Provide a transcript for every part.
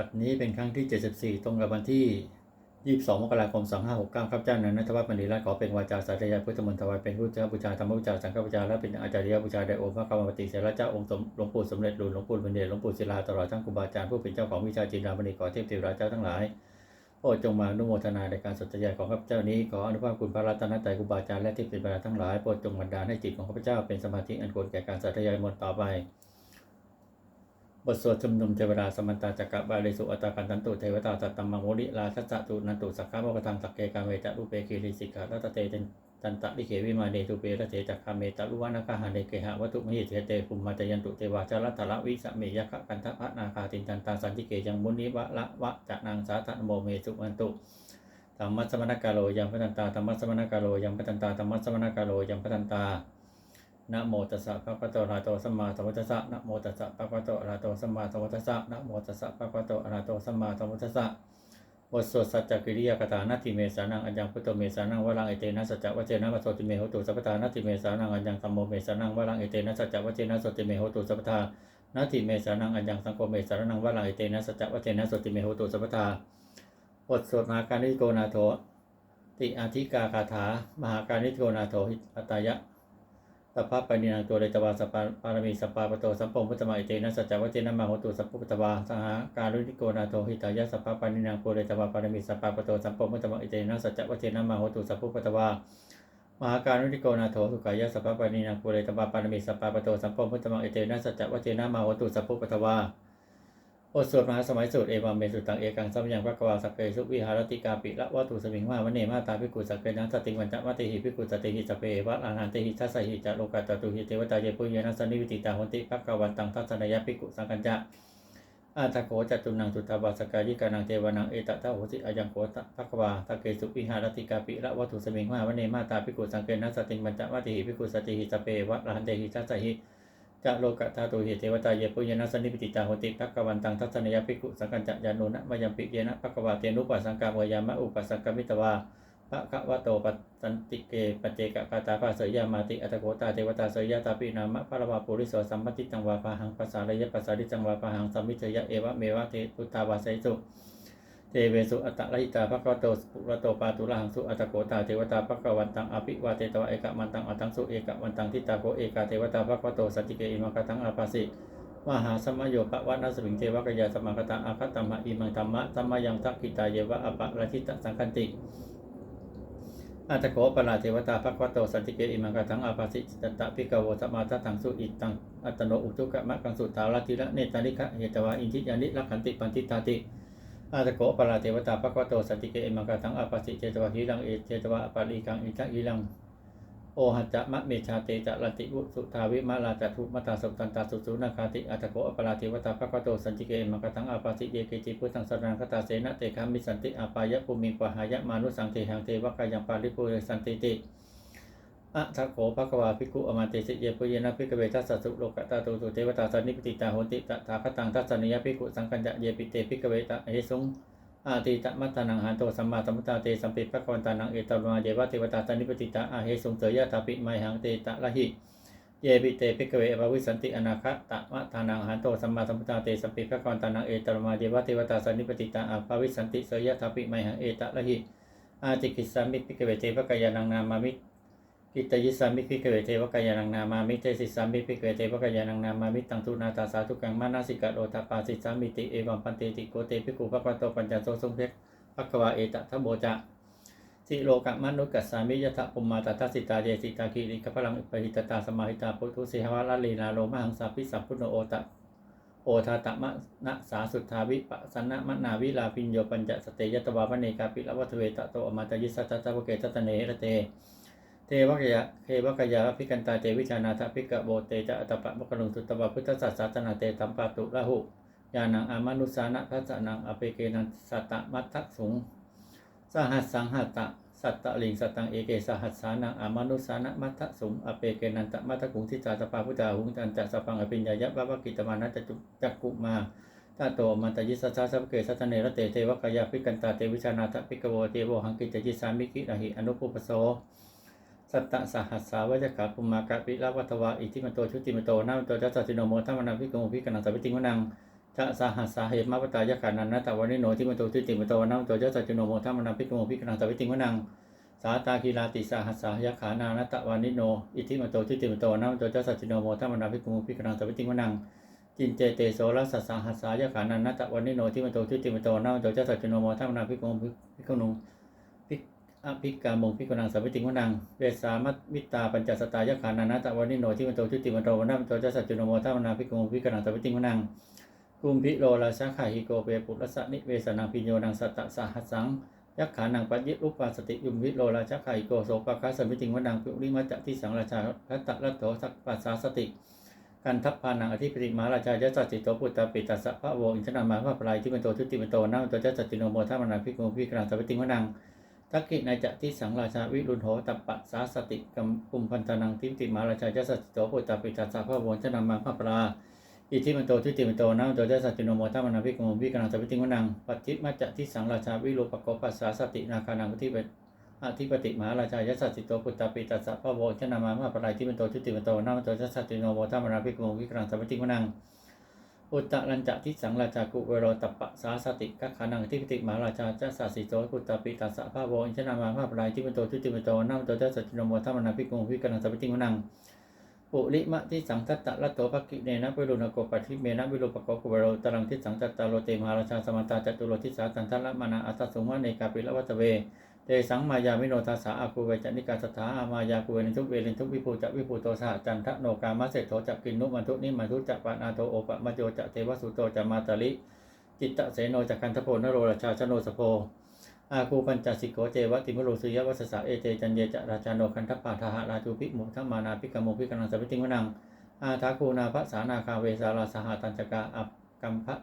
ปัดนี้เป็นครั้งที่ 74 ตรงกับวันที่ 22 มกราคม 2569ข้าพเจ้านั้นนัทวัฒน์มณีรัตน์ขอเป็นวาจาสาธยายพุทธมนต์ถวายเป็นพุทธบูชาธรรมบูชาสังฆบูชาและเป็นอาจารย์บูชาแด่อพระกรรมปฏิเสรเจ้าองค์สมหลวงปู่สมเด็จหลวงหลวงปู่บรรเดชหลวงปู่ศิลาตลอดทั้งครูบาอาจารย์ผู้เป็นเจ้าของวิชาจินดามณีขอเทพเทวราเจ้าทั้งหลายโปรดจงมาอนุโมทนาในการสนทนาของข้าพเจ้านี้ขออนุภาพคุณพระรัตนตรัยครูบาอาจารย์และเทพเทวรรดาทั้งหลายโปรดจงบันดาลให้จิตของข้าพเจ้าเป็นสมาธิอันควรแก่การสาธยายมนต์ต่อไป บทสวดชุมนุมเทวดาสมันตาจักรบาลิสุอัตตากันตันตุเทวตาสัตตมังโมลิลาทัสสะตุนันตุสักขะโมกทังสักเกกาเมจะรูเปคีริสิกขาทัตเตเตนตันตะลิเขวิมาเนตุเปรเทจักขเมตะลุวานาคาหาเนเกหะวัตุมหิเทเตภูมิมาจยันตุเทวาจารัตละวิสเมยะคะกันทะพะนาคาตินตันตาสันติเกยังมุนิวะละวะจะนางสาธนโมเมสุวันตุธรรมะสมณกาโลยังพตันตาธรรมะสมณกาโลยังพตันตาธรรมะสมณกาโลยังพตันตา นะโมตัสสะภะคะวะโตอะระหะโตสัมมาสัมพุทธัสสะนะโมตัสสะภะคะวะโตอะระหะโตสัมมาสัมพุทธัสสะนะโมตัสสะภะคะวะโตอะระหะโตสัมมาสัมพุทธัสสะบทสวดสัจจกิริยากถานาติเมสานังอัญญังพุทโธเมสานังวรังเอเตนะสัจจวัจเจนะวัสโสติเมโหตุสัพพทานาติเมสานังอัญญังธัมโมเมสานังวรังเอเตนะสัจจวัจเจนะสติเมโหตุสัพพทานาติเมสานังอัญญังสังโฆเมสานังวรังเอเตนะสัจจวัจเจนะสติเมโหตุสัพพทาบทสวดมหาการิโกนาโถติอาธิกาคาถามหาการิโกนาโถหิอัตตายะ สัพพะปณินังตัวเลตวาสปปปารมีสัปปาปโตสัมปงพุทธมาอิเตนะสัจจวัจเจนะมาโหตุสัพพุทธวาสหาการุณิโกนาโทหิตายะสัพพะปณินังตัวเลตวาปารมีสัปปาปโตสัมปงพุทธมาอิเตนะสัจจวัจเจนะมาโหตุสัพพุทธวามหาการุณิโกนาโทสุขายะสัพพะปณินังตัวเลตวาปารมีสัปปาปโตสัมปงพุทธมาอิเตนะสัจจวัจเจนะมาโหตุสัพพุทธวา บทสวดมหาสมัยสูตรเอวัมเมสุตังเอกังสัมยังพระกวาสักเกสุวิหารติกาปิละวัตุสมิงมาวเนมาตาพิกุสักเกนัสติวันจะมัติหิพิกุสติหิสเปวะลานันติหิทัสสหิจะโลกัตตุหิเทวตาเยปุญญานัสนิวิติตาหนติพักกวันตังทัศนยพิกุสังกัญจะอาตโกจตุนังสุตาบาสกายิกานังเทวานังเอตตะโหสิอายังโกตพักวาตะเกสุวิหารติกาปิละวัตุสมิงมาวเนมาตาพิกุสังเกนัสติวันจะมัติหิพิกุสติหิสเปวะลานันติหิทัสหิ จะโลกะธาตุเหตุเทวตาเยปุญญาสนิปิติตาโหติพักกวันตังทัศนยภิกขุสังกัญจะยานุนะมยัมปิเยนะพักวาเตนุปัสสังกามวยามะอุปัสสังกมิตวาพระคะวะโตปัสันติเกปเจกะกาตาภาเสยามาติอัตโกตาเทวตาเสยาตาปินามะพระวาปุริโสสัมปติจังวาปะหังภาษาระยะภาษาริจังวาปะหังสัมมิเชยะเอวะเมวะเทตุตาวาไสสุ เทเวสุอัตตะละหิตาภะคะวะโตปุระโตปาตุละหังสุอัตโกตาเทวตาภะคะวันตังอภิวาเตตวะเอกะมันตังอัตังสุเอกะวันตังทิตาโกเอกาเทวตาภะคะวะโตสัจจิเกอิมังคตังอาภาสิมหาสมโยปะวัฏนสมิงเทวกยาสมังคตังอาคตตมะอิมังธรรมะสัมมายังทักขิตาเยวะอปะราชิตสังคันติอาตโกปราเทวตาภคะวโตสันติเกอิมังคตังอาภาสิจตตะพิกโวสมาทัตังสุอิตังอัตโนอุตุกะมะกังสุตาลติระเนตานิคะเหตวะอินทิยานิลักขันติปันติตาติ อาตโกปราเทวตาภควโตสติเกเอมังคตังอาภาสิเจตวะหิรังเอเจตวะอปาริกังอิทัหิรังโอหัจจะมะเมชาเตจะลันติวุสุทาวิมาลาจัตุมัตาสุตันตาสุสุนาคาติอัตโกอปราติวตาภควโตสันติเกมังกตังอาปาสิเยเกจิพุทธังสรังคตาเสนะเตคามิสันติอาปายะภูมิปหายะมานุสังเทหังเทวกายังปาริปุเรสันติติ อะทะโกภควาภิกขุอมาเตสิเยปุเยนะภิกเวทัสสะสุโลกตาตุตุเทวตาสนิปติตาโหติตถาคตังทัสสนิยภิกขุสังกัญจะเยปิเตภิกเวตาเอสุงอาติตะมัตตานังหันโตสัมมาสัมพุทธาเตสัมปิปะกวันตานังเอตวมาเยวะเทวตาสนิปติตาอาเหสุงเสยยะตาปิไมหังเตตะละหิเยปิเตภิกเวอภวิสันติอนาคตะมัตตานังหันโตสัมมาสัมพุทธาเตสัมปิปะกวันตานังเอตวมาเยวะเทวตาสนิปติตาอาภวิสันติเสยยะตาปิไมหังเอตะละหิอาติกิสามิภิกเวเทวกายานังนามามิ กิตยิสามิภิกขเวเทวกายานังนามามิเตสิสามิภิกขเวเทวกายานังนามามิตังทุนาตาสาธุกังมานาสิกะโลทปาสิสามิติเอวัมปันเตติโกเตภิกขุภควโตปัญจโสสุงเพกภควาเอตทะโบจะสิโลกะมนุกัสสามิยทะปุมมาตทัสสิตาเยสิตาคีริกะพลังอุปหิตตาสมาหิตาพุทธุสิหวะละลีนาโลมหังสาปิสัพพุโนโอตะโอทาตมะนะสาสุทธาวิปะสันนะมะนาวิลาปิญโยปัญจสเตยตวาพเนกาปิละวัตเวตะโตอมาตยิสัจจวเกตตเนระเต เทวกยะเทวกยาภิกันตาเตวิชานาทภิกะโบเตจะอัตปะมกรุงสุตตวะพุทธศาสนาเตตัมปาตุละหุยานังอามานุสานะทัสนังอเปเกนันสัตตมัตทัสุงสหัสสังหัตตะสัตตะลิงสัตตังเอเกสหัสสานังอามานุสานะมัตทัสุงอเปเกนันตมัตตกุงทิจาสปาพุทธาหุงจันจัสปังอภิญญายะบะวะกิตมานะจัตุจักกุมาตาโตมันตยิสสะสัพเกสัตเนรเตเทวกายาภิกันตาเตวิชานาทภิกโวเทโวหังกิจจิสามิกิระหิอนุปุปโส สัตตะสหัสสาวจกาปุมากะปิละวัตวาอิทิมโตชุติมโตนาโตจัสสติโนโมทัมมนังพิกโมพิกนังสัพพิติงวนังจะสหัสสาเหตุมาปตายขานันนะตะวันนิโนที่มันโตที่ติมโตวันนัมโตจะสัจจุโนโมทัมมนังพิกโมพิกนังสวิติงวนังสาตาคีลาติสหัสสายขานานตะวันนิโน อิทิมโตที่ติมโตวันนัมโตจะสัจจุโนโมทัมมนังพิกโมพิกนังสวิติงวนังจินเจเตโสรัสสาหัสสายขานันนะตะวันนิโนที่มันโตที่ติมโตวันนัมโตจะสัจจุโนโมทัมมนังพิกโมพิกนุง อภิกามงพิกนังสวิติงวนังเวสามัตมิตาปัญจสตายขานันนะตะวันิโนที่มันโตที่ติมันโตวันนัมโตจะสัจจุโนโมทัมนังพิกโมพิกนังสวิติงวนังกุมพิโลราชาขาหิโกเปปุรสะนิเวสนังพิโยนังสัตตะสหัสสังยักขานังปัจยิรูปาสติยุมวิโลราชาขาหิโกโสปะคาสมิติงวนังปุริมัจจะที่สังราชาทัตตะรัตโตสักปัสสาสติกันทัพพานังอธิปติมหาราชายะสัจจิโตปุตตาปิตัสสะพระโวอินทนามาพระปลายที่เป็นโตทุติเป็นโตนาตัวจัสจิโนโมทัมนาภิกโมภิกราสวิติงวนัง ทักกินายจะที่สังราชาวิรุณโหตัปปะสาสติกัมกุมพันธนังทิมติมาราชายะสัจจิโตปุตตาปิตัสสะพระวอินทนามาพระปลาอิทิมันโตทิฏฐิมันโตนะมันโตจะสัจจิโนโมทัมมนาภิกมภิกนังสัพพิติวนังปัจจิมัจจะทิสังราชาวิโรปโกปัสสาสตินาคานังทิปอธิปติมหาราชายสัจจิโตปุตตาปิตัสสะพะโวชนามามาปรายที่มันโตทิฏฐิมันโตนะมันโตจะสัจจิโนโมทัมมนาภิกมภิกนังสัพพิติวนัง อุตตะรัญจะทิสังราชากุเวโรตัปปะสาสติกัคขานังทิปติมหาราชาจะสัสสิโตปุตตาปิตัสะพระโวอินชนามามาปรายที่มันโตทิฏฐิมันโตนะมันโตจะสัจจิโนโมทัมมนาภิกโมภิกนังสัพพิติงนังปุริมะที่สังทัตตะละโตภกิเนนะวิรุณโกปัทิเมนะวิรุปโกกุเวโรตรังทิสังจัตตาโลเตมหาราชาสมันตาจตุโรทิสาตันทัละมานาอัตตสุมาเนกาปิละวัตเว เตสังมายามิโนทาสาอาคูเวจนิกาสถาอามายาคูเวนิทุเวนิทุวิภูจะวิภูโตสหจันทะโนกามะเสโถจะกินนุมันทุนิมันทุจะปานาโตโอปะมะโจจะเทวสุโตจะมาตาลิจิตตะเสโนจะคันทโพนโรราชาชโนสโพอาคูปัญจสิกโกเจวะติมุโรสุยวัสสะเอเจจันเยจะราชาโนคันทปาทหะราจูพิมุทัมมานาพิกโมพิกนังสัพพิติงวนังอาทาคูนาภสานาคาเวสาราสหตัญจกาอัปกัมภะ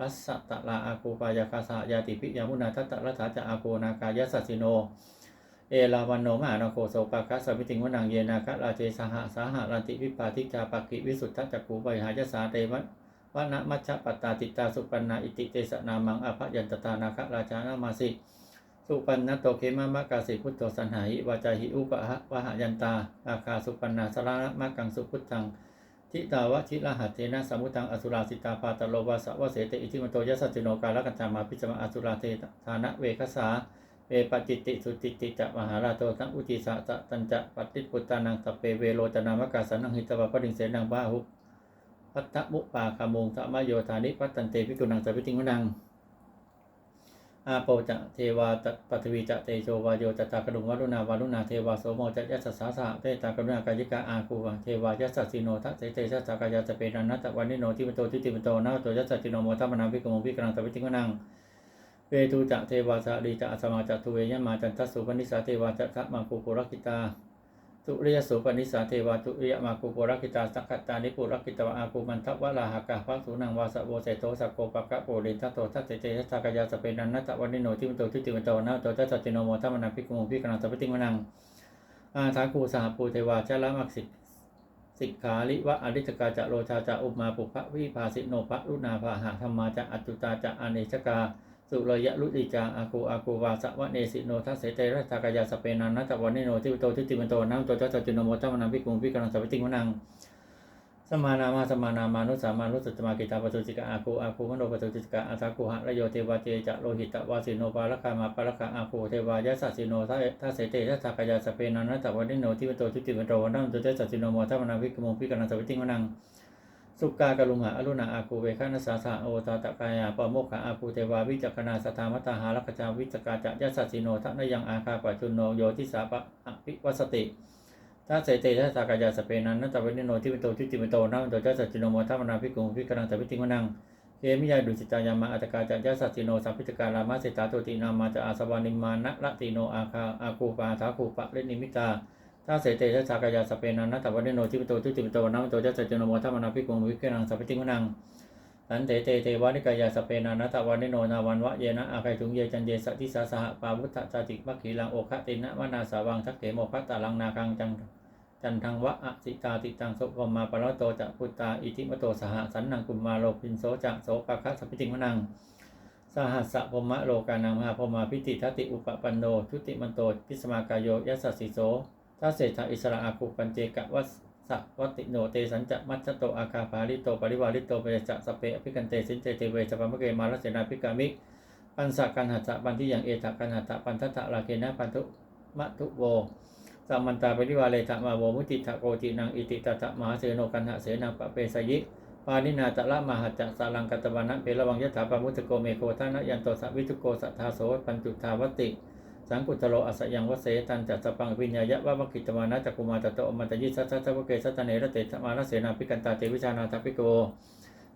รัสสะตะลาอาคูปายาคาสหยาติพิยามุนาทัตตะรัฐาจะอาคูนากายสัสสิโน เอลาวันโนมหานโคโสปาคัสสมิติงวนังเยนาคะราเจสหสาหะรันติวิปาทิจาปกิวิสุทธจักขูปหายสาเตวัตวนะมัชฌะปัตตาติตาสุปันนาอิติเตสนามังอภยันตตานาคะราชานามาสิสุปันนโตเคมะมะกาสิพุทโธสันหาหิวาจาหิอุปะหะวะหยันตาอาคาสุปันนาสระมะกังสุพุทธัง ทิตาวะทิรหัตเทนะสมุทังอสุราสิตาปาตโลวาสะวะเสตอิทิมโตยัสสจิโนกาลกัญจามาพิจมาอสุราเทธานะเวคสาเวปจิตติสุติติจะมหาราโตทั้งอุติสะตะตันจะปฏิปุตตานังสเปเวโรจนามกาสันังหิตวะปดิงเสนังบาหุพัตตมุปาคามุงสัมะโยธานิพัตตันเตพิกุนังสัพพิติงวนัง อาโปจะเทวาตปฐวีจะเตโชวาโยจะตากรุงวรุณาวารุณาเทวาโสโมจะยัสสสาสะเตตากรุณากายิกาอาคูวะเทวายัสสสิโนทัสเตเตชัสสากายาจะเปนันนัตตะวันนิโนทิมโตทิติมโตนาโตยัสสจิโนโมทัมมนาภิกขโมภิกรังสัพพิติงนังเวทูจะเทวาสะดีจะอสมาจะทุเวยมาจันทัสสุปนิสาเทวาจะทัมังคูปุรกิตา ตุริยสุปนิสาเทวาตุริยมาคูปุรกิตาสักขตานิปุรักิตวะอาคูมันทวะลาหากาภะสุนังวาสะโวเสโตสักโกปะกะโปเรนทัตโตทัตเตเจทัสสากายาสเปนันนัตตะวันนิโนทิมโตทิติมโตนาโตทัสสจิโนโมทัมมนาภิกขโมภิกรังสัพพิติงวนังอาทาคูสหปูเทวาชะละมักสิสิกขาลิวะอริจกาจะโลชาจะอุมาปุพะวิภาสิโนภะรุณาภาหะธรรมาจะอัจจุตาจะอเนชกา สุรยะลุติจาอากูอากูวาสะวะเนสิโนทัสเสเตระตากายาสเปนันนัตวันนิโนทิวโตทิติมันโตน้ำโตจัสสจุโนโมตัมมนังพิกุงพิกรังสัพพิติงวนังสมานามาสมานามานุสามานุสตมากิตาปตุจิกาอากูอากูมโนปตุจิกาอาทากูหะระโยเทวาเจจะโลหิตวาสิโนปาลคามาปาลคาอากูเทวายะสัสสิโนทัสเสเตระตากายาสเปนันนัตวันนิโนทิวโตทิติมันโตน้ำโตจัสสจุโนโมตัมมนังพิกุงพิกรังสัพพิติงวนัง สุกากรุมหาอรุณาอาคูเวคานัสสาสะโอตาตะกายาปโมกขาอาคูเทวาวิจักนาสทามตาหาลักจาวิจกาจะยัสสสิโนทันยังอาคาปัจจุโนโยทิสาปะอภิวัสติถ้าเสเตทัสสากายาสเปนันนัตตะเวนิโนทิวิโตทิจิมิโตนะโตจัสจิโนโมทัมนาภิกุงภิกรังตวิติงวนังเยมิยาดุจิตายามาอัตกาจะยัสสสิโนสัพพิจการามาสิตาโตตินามาจะอาสวานิมานะละติโนอาคาอาคูปาทาคูปะเรนิมิตา ถ้าเสเตชัสากายาสเปนันนัตตวันนิโนทิปโตทุติปโตนัมโตจัสจโนโมทัมนาภิกขุงวิเกนังสัพพิติงนังอันเตเตเทวานิกายาสเปนันนัตตวันนิโนนาวันวะเยนะอาภัยถุงเยจันเยสัติสาสหปาวุฒจาติมัคคีลังโอคะตินะวนาสาวังทักเขโมพัตตาลังนาคังจังจันทังวะอสิตาติตังโสภมาปะละโตจะพุตตาอิทิมโตสหสันนังกุมมาโลปินโสจะโสปะคะสัพพิติงนังสหัสสะพมะโลกานังมหาพมาพิติทัติอุปปันโนทุติมันโตพิสมากายโยยัสสิโส ถ้าเศรษฐาอิสระอาคูปัญเจกะวัสสัวัติโนเตสัญจะมัชโตอาคาภาลิโตปริวาลิโตเปรจะสเปอภิกันเตสินเจเตเวจะปะมะเกมาลเสนาภิกามิปันสกันหัตถะปันที่อยังเอตกันหัตถะปันทัตถะลาเกนะปันทุมะทุโวสัมมันตาปริวาเลทะมาโวมุติทะโกจินังอิติตตะมหาเสโนกันหะเสนังปะเปสยิปานินาตะละมหัจจะสาลังกัตตวานะเประวังยถาปมุตโกเมโกทานะยันโตสวิทุโกสัทธาโสปัญจุทาวติ สังกุตโลอัสยังวเสตันจัสสปังวิญญายะวะวกิตวานะจักุมาตโตอมันตยิสัสสะวะเกสัตเนระเตธมานะเสนาภิกันตาเตวิชานาทพิโก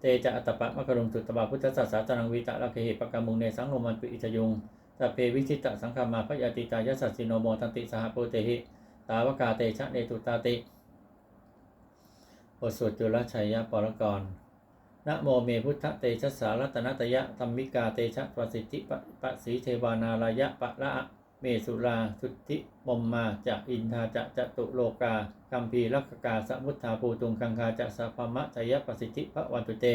เตจะอัตปะมะกรุงสุตตบาพุทธสัสสะตนังวิตะละเคหิปกามุงเนสังโนมันปิอิจยุงสัพเพวิชิตะสังฆามาพยาติตายสัสสิโนโมทันติสหโปเตหิ ตาวกาเตชะเนตุตาติบทสวดจุลชัยยะปรกรณ์นะโมเมพุทธเตชะสารัตนตยะธรรมิกาเตชะประสิทธิปะสีเทวานารายะปะละ เมสุราสุทธิมมมาจะอินทาจะจตุโลกาคัมภีรักกาสมุทธาภูตุงคังคาจะสัพมะจยะประสิทธิพระวันตุเต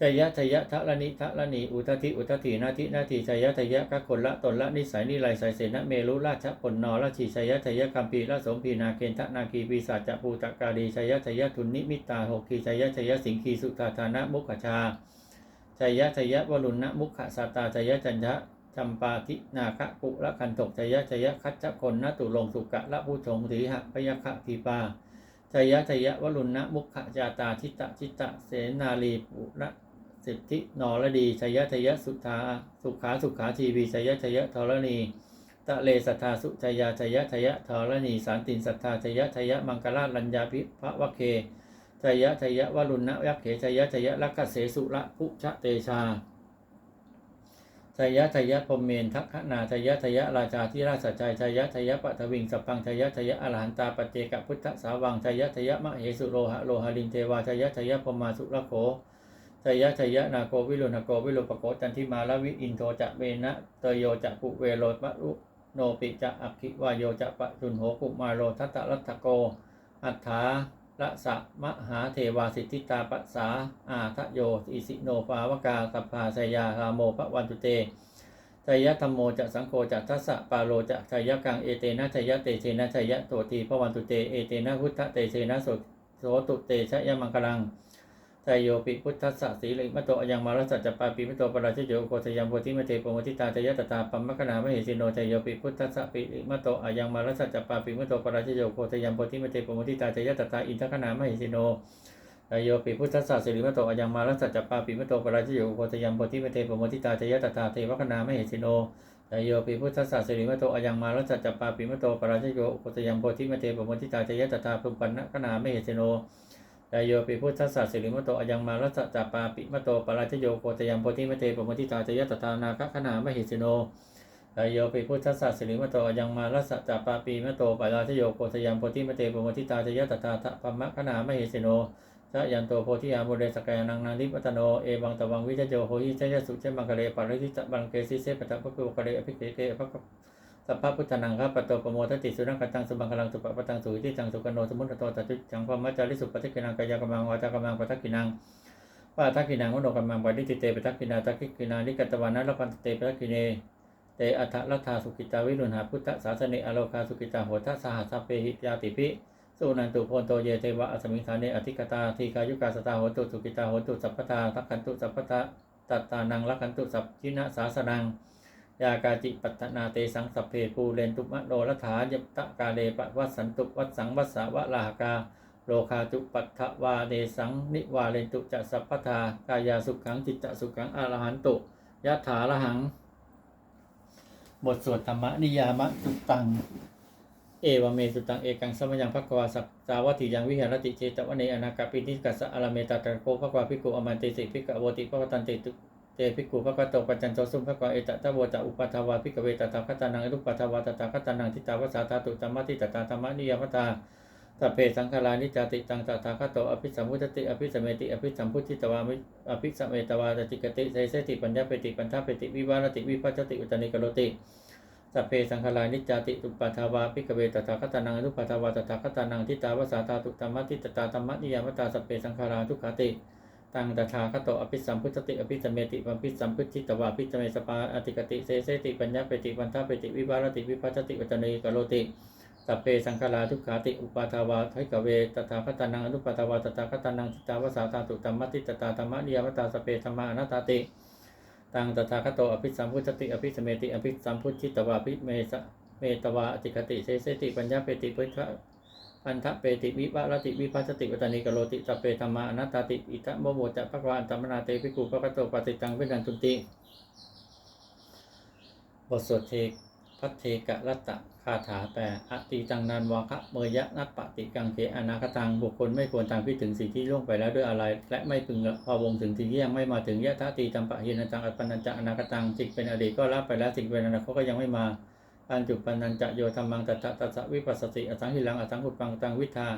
จยะจยะทะละนิทะละนิอุทธิอุทธินาทินาทิจยะจยะกัคนละตนละนิสัยนิไลสายเสนะเมรุราชปนนอราชีชยะจยะคัมภีละสมพีนาเกณทะนาคีปีศาจจะภูตกาดีชยะจยะทุนนิมิตาหกคีชยะจยะสิงคีสุตาธานะมุขชาชยะชยะวรุณะมุขสาตาชยะจันทะ จำปาทินาคะกุละคันตกชยะชยะคัจจคนนตุลงสุกะละผู้ชงสีหะพยคะทีปาชยะชยะวรุณะมุขจาตาทิตะชิตะเสนาลีปุระสิทธินอรดีชยะชยะสุธาสุขาสุขาทีวีชยะชยะธรณีตะเลสัทธาสุชยาชยะชยะธรณีสารตินสัทธาชยะชยะมังกราลัญญาภิพระวะเคชยะชยะวรุณะยักเขชยะชยะลักเสสุระพุชะเตชา ชยะชยะพรมเมนทักขนาชยะชยะราชาที่ราชใจชยะชยะปัทวิงสปังชยะชยะอรหันตาปเจกพุทธสาวังชยะชยะมะเหสุโรหะโลหะลินเทวาชยะชยะพมาสุรโขชยะชยะนาโกวิโรุณโกวิโรปโกจันทิมาลวิอินโทจะเวนะเตโยจะปุเวโรมะรุโนปิจะอักขิวายโยจะปะจุนโหกุมาโรทัตตะรัตโกอัฏฐา ละสะมหาเทวาสิทธิตาปัสสาอาทะโยอิสิโนปาวกาสัพพาสยาราโมพระวันตุเตชยธรรมโมจะสังโฆจะทัสสะปาโลจะชยกังเอเตนะชยเตเชนะชยโตตีพระวันตุเตเอเตนะพุทธเตเชนะโสโสตุเตชยมังกลัง ชยโยปิพุทธัสสะสีลิมะโตอยังมารัสสัจจปาปิมะโตปราชโยโกทยังโพธิมเทปโมทิตาชยตตาปัมมะคณาไมเหสิโนชยโยปิพุทธัสสะปิลิมะโตอยังมารัสสัจจปาปิมะโตปราชโยโกทยังโพธิมเทปโมทิตาชยตตาอินทคณาไมเหสิโนชยโยปิพุทธศาสิริมโตอายังมารัสสัจจปาปิมโตปราชโยโคตยัมโพธิเมเทปโมทิตาจยตถาเทวคณาไมเหสิโนชยโยปิพุทธศาสิริมโตอายังมารัสสัจจปาปิมโตปราชโยโคตยัมโพธิเมเทปโมทิตาจยตถาปุปันนคณามเหสิโน ชยโยปิพุทธศาสิริมโตอยังมารัสสัจจปาปิมโตปราชโยโคตยัมโพธิมเทปโมทิตาจยตถานาคคณามเหสิโนชายโยปิพุทธศาสสิริมโตอยังมารัสสะจาปาปีมโตปาราชโยโกทยังโพธิมเตปโมทิตาจยตถาทะปมะขณามเหสิโนชะยันโตโพธิยาบุเรสกายนังนันทิปัตโนเอวังตวังวิจโยโหหิเชยสุเชมังคะเลปาริทิตบังเกสิเสปตะปะกุคะเลอภิเกเกภะ สัพพะพุทธนังครับปโตปโมทติสุนังกัตังสุบังคลังสุปปะตังสุวิทิจังสุกโนสมุตโตตัจจุจังพมัจจาริสุปฏิกินังกายกมังวาจากมังปัตกินังปาทักกินังวโนกัมมังปาริติเตปทักกินาทักกินานิกัตวานะละพันเตปทักกิเนเตอัฏฐรัตถาสุกิตาวิรุณหาพุทธศาสนิอโลคาสุกิตาโหทัสสหัสเพหิยาติปิสุนันตุโพนโตเยเทวะอสมิงธาเนอธิกตาทีกายุกาสตาโหตุสุกิตาโหตุสัพพตาทักขันตุสัพพตาตัตตานังลักขันตุสัพจินะสาสนัง ยากาจิปัตนาเตสังสัพเพปูเรนตุมะโนรัฐายตะกาเลปะวัสสันตุวัสสังวัสสาวะลาหกาโลคาตุปัฏฐวาเดสังนิวาเรนตุจะสัพพทากายาสุขังจิตตสุขังอรหันตุยะถาละหัง บทสวดธรรมนิยามะสุตัง เอวเมสุตังเอกังสมยังภควาสักสาวัติยังวิหารติเจตวเนอนาคาปินิกัสสะอารเมตตาตระโกภควาภิกขุอมันเตสิภิกขโวติภควตันติตุ เตภิกขุภควโตปัจจันโตสุภควาเอตตะโวตะอุปัทวาภิกเวตตาคตานังอรุปปัทวาตตาคตานังทิตาวสาธาตุตัมมติตตาธรรมนิยามตาสัพเพสังขารานิจติตังตถาคตโตอภิสัมพุทธติอภิสมเมติอภิสัมพุทธิตวามิอภิสมเมตวาตติกติเสสติปัญญาเปติปัญทาเปติวิวารติวิปัจจติอุตนิกโรติสัพเพสังขารานิจติตุปัทวาภิกเวตถาคตานังอนุปัทวาตถาคตานังทิตาวสาธาตุตัมมติตตาธรรมนิยมตาสัพเพสังขาราทุกขติ ตังตถาคตโตอภิสัมพุทธติอภิสมเมติปัมพิสัมพุทธิตวาภิสมเมสปาอติกติเสเสติปัญญาเปติปัญทาเปติวิวารติวิปัจจติอุตนิกโรติสัพเพสังขาราทุกขาติอุปาทาวาทิกเวตถาคตานังอนุปาทาวาตถาคตานังจิตาวสาตาตุตัมมติตตาธรรมนิยามตาสเพธรรมาอนัตตาติตังตถาคตโตอภิสัมพุทธติอภิสเมติอภิสัมพุทธิตวาภิเมสเมตวาอติคติเสสติปัญญาเปติพุทธะ พันธะเปติวิปะรติวิปัสติวัตานิกโรติสัพเพธรรมาอนัตตาติอิทะโมโมจะภควาอันตมนาเตภิกขุปะกะโตปฏิตังเวนันตุติบทสวดเทกพัทเทกะรัตตะคาถาแปลอติตังนันวาคะเมยะนัปปติกังเขอนาคตังบุคคลไม่ควรตามพิถึงสิ่งที่ล่วงไปแล้วด้วยอะไร และไม่พึงพะวงถึงสิ่งที่ยังไม่มาถึงยะทะตีตัมปะเยนจังอัปปนัญจะอนาคตังสิ่งเป็นอดีตก็รับไปแล้วสิ่งเป็นอนาคตก็ยังไม่มา อันจุปันนัญจะโยธรรมังตัตตะตัสวิปัสสติอสังหิลังอสังหุปังตังวิทา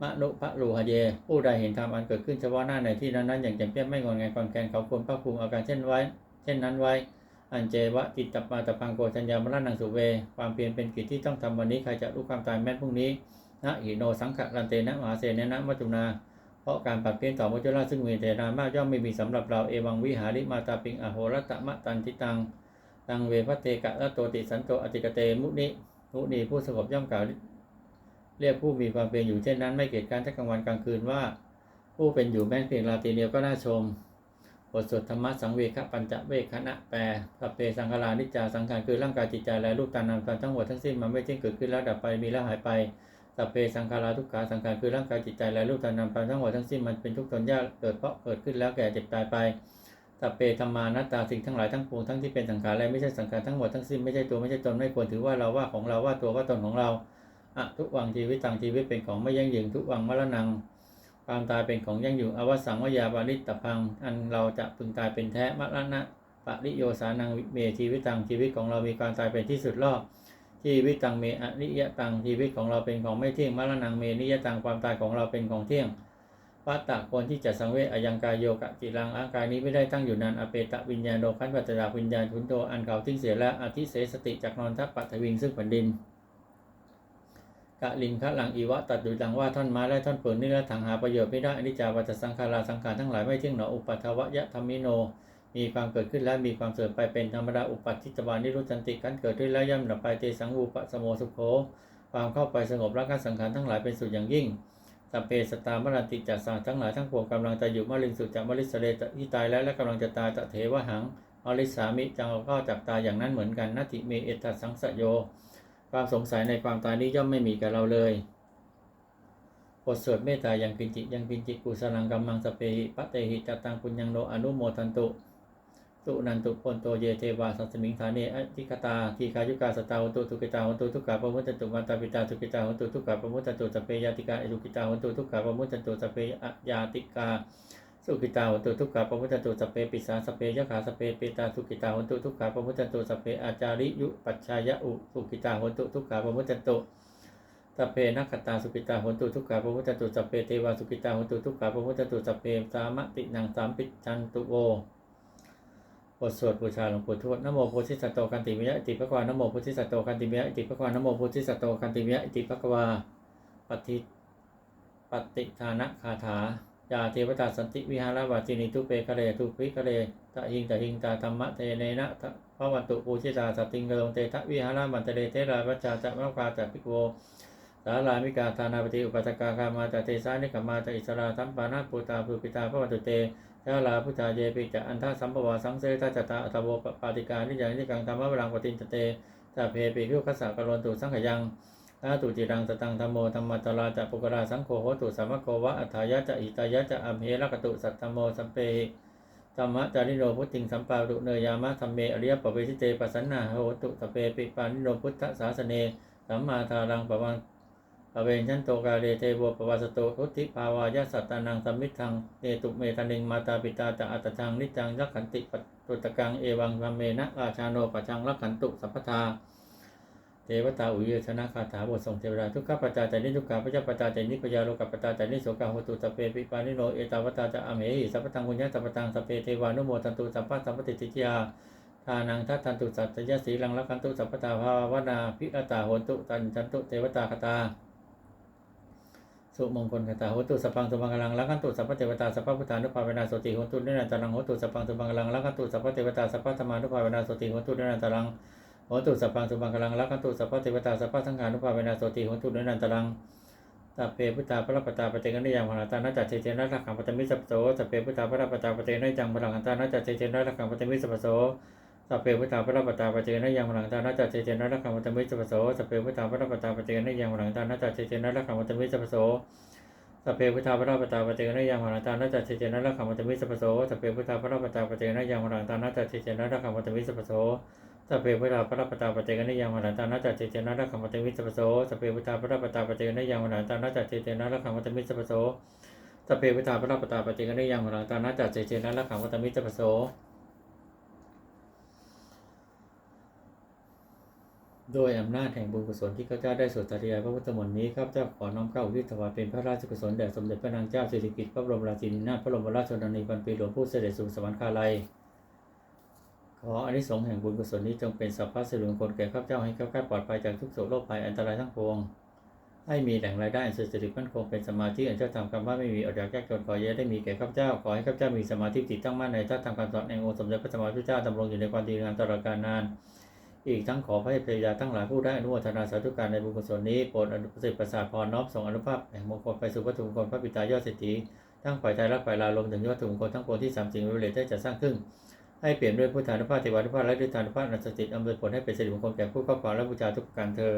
มะนุพะรูหะเย ผู้ใดเห็นธรรมอันเกิดขึ้นเฉพาะหน้าในที่นั้นๆอย่างแจ่มแจ้งไม่งอนงานกอนแกนเขาควรภาคภูมิอาการเช่นไว้ เช่นนั้นไว้ อันเจวะจิตตปาตพังโกชัญญามรณังสุเว ความเพียรเป็นกิจที่ต้องทำวันนี้ใครจะรู้ความตายแม้พรุ่งนี้นะหิโนสังขะรันเตนะมหาเสนนะมัจจุนา เพราะการปัดเปลี่ยนต่อมุจราซึ่งมีแต่นามากย่อมไม่มีสำหรับเราเอวังวิหาริมาตาปิงอโหรตะมะตันทิตัง ตังเวพเตกะละโตติสันโตอติกเตมุนิมุนีผู้สงบย่อมกล่าวเรียกผู้มีความเป็นอยู่เช่นนั้นไม่เกิดการทั้งกลางวันกลางคืนว่า ผู้เป็นอยู่แม้เพียงราตรีเดียวก็น่าชมบทสวดธรรมะสังเวคปัญจเวคขณะแปลสัพเพสังขารานิจจาสังขารคือร่างกายจิตใจและรูปตามนามตามทั้งหมดทั้งสิ้นมันไม่เที่ยงเกิดขึ้นแล้วดับไปมีแล้วหายไปสัพเพสังขาราทุกขาสังขารคือร่างกายจิตใจและรูปตามนามตามทั้งหมดทั้งสิ้นมันเป็นทุกข์ทนยากเกิดเพราะเกิดขึ้นแล้วแก่เจ็บตายไป สัพเพธรรมานัตตาสิ่งทั้งหลายทั้งปวงทั้งที่เป็นสังขารและไม่ใช่สังขารทั้งหมดทั้งสิ้นไม่ใช่ตัวไม่ใช่ตนไม่ควรถือว่าเราว่าของเราว่าตัวว่าตนของเราอะทุกวังชีวิตต่างชีวิตเป็นของไม่ยั่งยืนทุกวังมรณังความตายเป็นของยั่งอยู่อวสังวยาบาลิตตพัง อันเราจะพึงตายเป็นแท้มรณะปริโยสานังเมชีวิตตังชีวิตของเรามีการตายเป็นที่สุดรอบชีวิตตังเมอนิยตังชีวิตของเราเป็นของไม่เที่ยงมรณังเมนิยตังความตายของเราเป็นของเที่ยง วัตตะคนที่จะสังเวชอยังกายโยกะจิรังอางกายนี้ไม่ได้ตั้งอยู่นานอเปตะวิญญาณโดคันปัจจาวิญญาณทุนโตอันเก่าทิ้งเสียและอธิเสสติจากนอนทัพปัทวิงซึ่งแผ่นดินกะลิงคะหลังอีวะตัดดูดังว่าท่อนไม้และท่อนปืนนี่ละถังหาประโยชน์ไม่ได้อนิจจาวัตสังขาราสังขารทั้งหลายไม่เที่ยงหนออุปัทวะยะธรรมิโน มีความเกิดขึ้นและมีความเสื่อมไปเป็นธรรมดาอุปัติจวานิรุจันติกันเกิดขึ้นแล้วย่ำดับไปเตสังอุปสโมสุโขความเข้าไปสงบรักษาสังขารทั้งหลายเป็นสุดอย่างยิ่ง สัพเพสตามรติจัสสาทั้งหลายทั้งปวงกำลังจะอยู่มริงสุจากมริสเลจะที่ตายแล้วและกำลังจะตายจะเทวหังมริสามิจังก็จับตายอย่างนั้นเหมือนกันนัตติเมเอตสังสโย ความสงสัยในความตายนี้ย่อมไม่มีกับเราเลยบทสวดเมตตายังกินจิยังกินจิกุสลังกัมมังสเปหิปะเตหิจตังปุญญังโนอนุโมทันตุ ตุนันตุปนโตเยเทวาสัสมิงฐาเนอธิคตาทีคายุกาสตาหุตุทุกิตาหุตุทุกขาปมุตตุมาตาปิตาทุกิตาหุตุทุกขาปมุตตุสเปยาติกาเอทุกิตาหุตุทุกขาปมุตตุสเปยาติกาสุกิตาหุตุทุกขาปมุตตุสเปปิสาสเปยขาสเปเปตาสุกิตาหุตุทุกขาปมุตตุสเปอาจาริยุปัจชายะอุสุกิตาหุตุทุกขาปมุตตุสเปนักขตาสุกิตาหุตุทุกขาปมุตตุสเปเทวาสุกิตาหุตุทุกขาปมุตตุสเปสามตินังสามปิจันตุโว บทสวดบูชาหลวงปู่ทวดนโมโพธิสัตโตกันติมิยะอิติภควานโมโพธิสัตโตกันติมิยะอิติภควานโมโพธิสัตโตกันติมิยะอิติภควาปฏิปฏิทานะคาถายาเทวตาสันติวิหารวาจินิทุเปคะเรทุปิคะเรตะหิงตะหิงตาธรรมะเทเนนะทะพระวันตุปูชิตาสติงกะลงเตทะวิหารมันเตเรเทราวัจจาจะมะกาจะพิกโว สารามิกาธานาปฏิอุปัสกาคามาจะเตสานิกามาจะอิสราทัมปานาปุตาปุปิตาพระวันตุเตยะลาพุทธาเยปิจะอันทาสัมปวาสังเสตาจตาอัตโวปปาติการนิยังนิกังธรรมะวรังปฏินเตตาเพปิพิวคัสสะกรวนตุสังขยังนาตุจิรังสตังธรรมโมธรรมตราจะปุกราสังโฆโหตุสัมมโกวะอัฏฐายะจะอิตายะจะอัมเหรกตุสัตธรรมโมสัมเปหิธรรมะจาริโนพุทธิงสัมปารุเนยามะธรรมเมอริยปเวชิเตปัสสนาโหตุสเปปิปานิโนพุทธศาสเนสัมมาทารังปวัง อเวนชันโตกาเลเทโวปวัสโตทุติภาวายสัตตานังสมมิทังเนตุเมธนิงมาตาปิตาจะอัตชังนิจังยักขันติปตุตกังเอวังพเมนะราชาโนปัจจังรักขันตุสัพพทาเทวตาอุเยชนะคาถาบททรงเทวดาทุกขปัจจาจานิทุกขาพระเจ้าปัจจาจานิพยาโลกปัจจาจานิโสกาหตุสเปปิปานิโนเอตาวตาจะอเมหิสัพพตังคุญญาสัพพตังสเปเทวานุโมทันตุสัพพะสัมปติทิยาทานังทัตันตุสัตยสีลังรักขันตุสัพพตาภาวนาพิรตาโหตุตันจันตุเทวตาคตา สุมงคลคาถาโหตุสัพพังสุบังกลังลักขันตุสัพพเทวตาสัพพพุทธานุภาเวนะโสติโหตุนิรันตรังโหตุสัพพังสุบังกลังลักขันตุสัพพเทวตาสัพพธรรมานุภาเวนะโสติโหตุนิรันตรังโหตุสัพพังสุบังกลังรักขันตุสัพพเทวตาสัพพสังฆานุภาเวนะโสติโหตุเนนันตรังสัพเพพุทธาพระปตาปเตกันนิยังพลังตานาจัตเจเจนะรักขังปตมิสัพโสสัพเพพุทธาพระปตาปเตกันนิยังพลังตานาจัตเจเจนะรักขังปตมิสัพโส สัพเพพุทธาพระปตาปเตกันนิยังพลังตานาจัตเจเจนะรักขังปตมิสัพโสสัพเพพุทธาพระปตาปเตกันนิยังพลังตานาจัตเจเจนะรักขังปตมิสัพโสสัพเพพุทธาพระปตาปเตกันนิยังพลังตานาจัตเจเจนะรักขังปตมิสัพโสสัพเพพุทธาพระปตาปเตกันนิยังพลังตานาจัตเจเจนะรักขังปตมิสัพโสสัพเพพุทธาพระปตาปเจนิยังวรันตานาจัตเจเจนะรักขมตมิสัพโสสัพเพพุทธาพระปตาปเจนิยังวรันตานาจัตเจเจนะรักขมตมิสัพโสสัพเพพุทธาพระปตาปเจนิยังวรันตานาจัตเจเจนะรักขมตมิสัพโส โดยอำนาจแห่งบุญกุศลที่ข้าพเจ้าได้สวดสาธยาพระพุทธมนต์นี้ข้าเจ้าขอน้อมเกล้าอุทิถวายเป็นพระราชกุศลแด่สมเด็จพระนางเจ้าสิริกิติ์พระบรมราชินีนาถพระบรมราชชนนีพันปีหลวงผู้เสด็จสู่สวรรคาลัยขออานิสงส์แห่งบุญกุศลนี้จงเป็นสัพพะสิริมงคลแก่ข้าพเจ้าให้ข้าพเจ้าปลอดภัยจากทุกโศกโรคภัยอันตรายทั้งปวง ให้มีแหล่งรายได้อันสุจริตมั่นคงเป็นสมาธิอันเจ้าทำคำว่าไม่มีอดอยากแก้จนขอเยได้มีแก่ข้าพเจ้าขอให้ข้าพเจ้ามีสมาธิจิตตั้งมั่นในท่าทำคำสอนแห่งองค์สมเด็จพระสัมมาสัมพุทธเจ้าดำรงอยู่ในความดีงามตลอดกาลนาน อีกทั้งขอพระเทพยาทั้งหลายผู้ได้อนุโมทนาสาธุการในบุญกุศลนี้โปรดอนุสิทธิ์ประสาทพรน้อมส่งอนุภาพแห่งมงคลไปสู่วัตถุมงคลพระปิตายอดเศรษฐีทั้งฝ่ายไทยและฝ่ายลาวรวมถึงวัตถุมงคลทั้งปวงที่สามสิ่งวิเลศได้จัดสร้างขึ้น ให้เปลี่ยนด้วยพุทธานุภาพเทวานุภาพและฤทธานุภาพนัสจิตอำนวยผลให้เป็นสิริมงคลแก่ผู้ครอบครองและบูชาทุกการเธอ